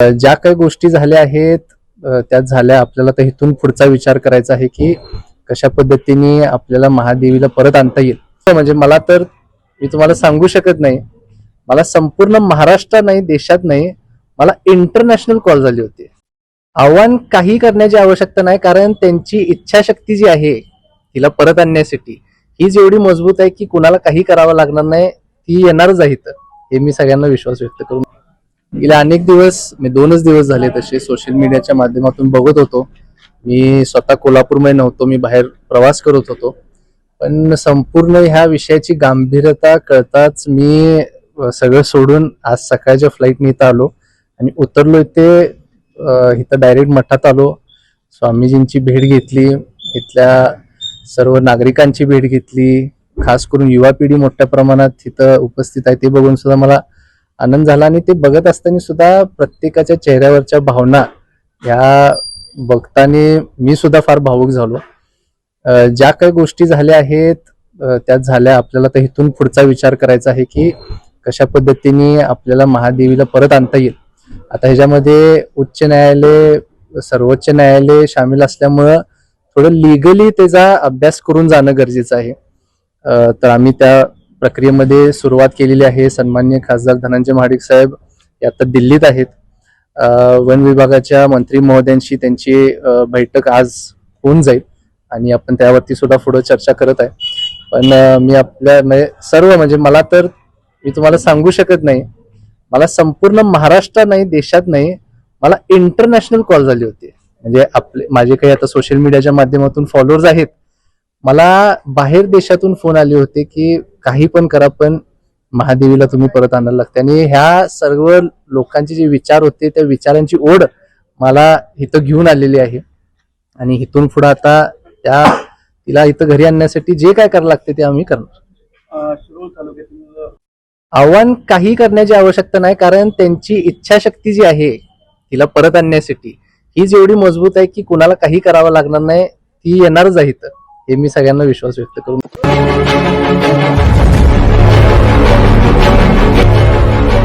ज्या काही गोष्टी झाल्या आहेत त्या झाल्या. आपल्याला तर इथून पुढचा विचार करायचा आहे की कशा पद्धतीने आपल्याला महादेवीला परत आणता येईल. म्हणजे मला तर मी तुम्हाला सांगू शकत नाही. मला संपूर्ण महाराष्ट्रात नाही देशात नाही मला इंटरनॅशनल कॉल झाली होती. आव्हान काही करण्याची आवश्यकता नाही कारण त्यांची इच्छाशक्ती जी आहे तिला परत आणण्यासाठी ही जेवढी मजबूत आहे की कुणाला काही करावं लागणार नाही ती येणारच आहे इथं. हे मी सगळ्यांना विश्वास व्यक्त करून गेले अनेक दिवस मी दोनच दिवस झाले तसे सोशल मीडियाच्या माध्यमातून बघत होतो. मी स्वतः कोल्हापूरमध्ये नव्हतो मी बाहेर प्रवास करत होतो. पण संपूर्ण ह्या विषयाची गांभीर्यता कळताच मी सगळं सोडून आज सकाळच्या फ्लाईटने इथं आलो आणि उतरलो इथे इथं डायरेक्ट मठात आलो. स्वामीजींची भेट घेतली इथल्या सर्व नागरिकांची भेट घेतली. खास करून युवा पिढी मोठ्या प्रमाणात तिथं उपस्थित आहे ते बघून सुद्धा मला आनंद झाला आणि ते बघत असताना सुद्धा प्रत्येकाच्या चेहऱ्यावरच्या भावना ह्या बघताना मी सुद्धा फार भावुक झालो. ज्या काही गोष्टी झाल्या आहेत त्या झाल्या. आपल्याला तर इथून पुढचा विचार करायचा आहे की कशा पद्धतीने आपल्याला महादेवीला परत आणता येईल. आता ह्याच्यामध्ये उच्च न्यायालय सर्वोच्च न्यायालय सामील असल्यामुळं थोडं लिगली त्याचा अभ्यास करून जाणं गरजेचं आहे. तर आम्ही त्या प्रक्रियेमध्ये सुरुवात केलेली आहे सन्मान्य खासदार धनंजय महाडिक साहेब. हे आता दिल्लीत आहेत. वन विभागाच्या मंत्री महोदयांशी त्यांची बैठक आज होऊन जाईल आणि आपण त्यावरती सुद्धा पुढे चर्चा करत आहे. पण मी आपल्या म्हणजे सर्व म्हणजे मला तर मी तुम्हाला सांगू शकत नाही. मला संपूर्ण महाराष्ट्रात नाही देशात नाही मला इंटरनॅशनल कॉल झाली होती. म्हणजे आपले माझे काही आता सोशल मीडियाच्या माध्यमातून फॉलोअर्स आहेत. मला बाहेर देशातून फोन आले होते की काही पण करा पण महादेवीला तुम्ही परत आणायला लागते. आणि ह्या सर्व लोकांचे जे विचार होते त्या विचारांची ओढ मला इथं घेऊन आलेली आहे. आणि इथून पुढे आता त्या तिला इथं घरी आणण्यासाठी जे काय करायला लागते ते आम्ही करणार. आव्हान काही करण्याची आवश्यकता नाही कारण त्यांची इच्छाशक्ती जी आहे तिला परत आणण्यासाठी ही जेवढी मजबूत आहे की कुणाला काही करावं लागणार नाही ती येणारच आहे इथं. हे मी सगळ्यांना विश्वास व्यक्त करून